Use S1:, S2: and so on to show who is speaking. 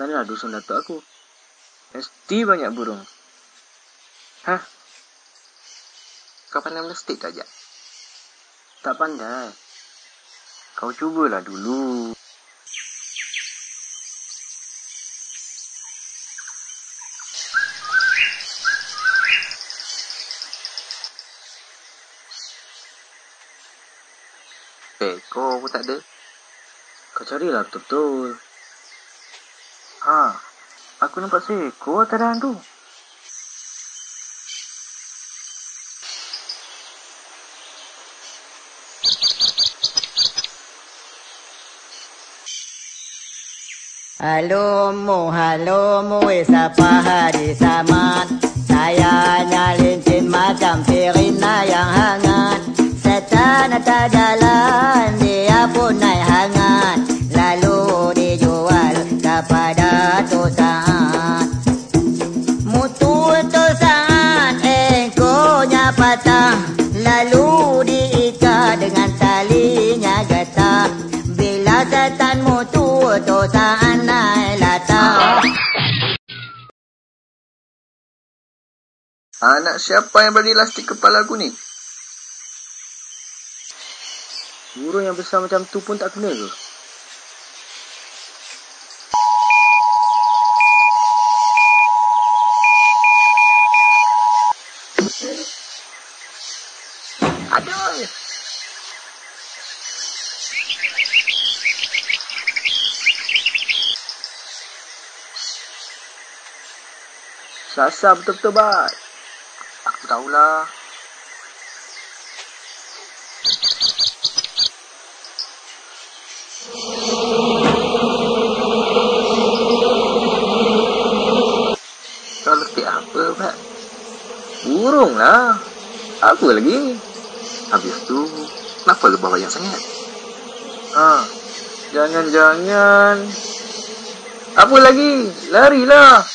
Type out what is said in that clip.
S1: Sana dusun datuk aku. Mesti banyak burung. Hah?
S2: Kau pandai melestik tak, Jak?
S1: Tak pandai. Kau cubalah dulu.
S2: Ekor pun tak ada.
S1: Kau carilah betul-betul. Ha, aku nampak seekor atas dahan tu.
S3: Halo mu, halo mu, siapa hari samat Saya nyalincin macam Firina yang Lalu diikat dengan talinya getah Bila setan mutu tu saat naik latah
S2: Anak siapa yang beri lastik kepala aku ni?
S1: Burung yang besar macam tu pun tak kena ke?
S2: Aduh!
S1: Sasar betul-betul bat.
S2: Aku tahulah. Kau letih apa, Pak?
S1: Burung lah. Apa lagi?
S2: Habis tu, kenapa lebah banyak sangat?
S1: Ha, jangan-jangan. Apa lagi? Larilah.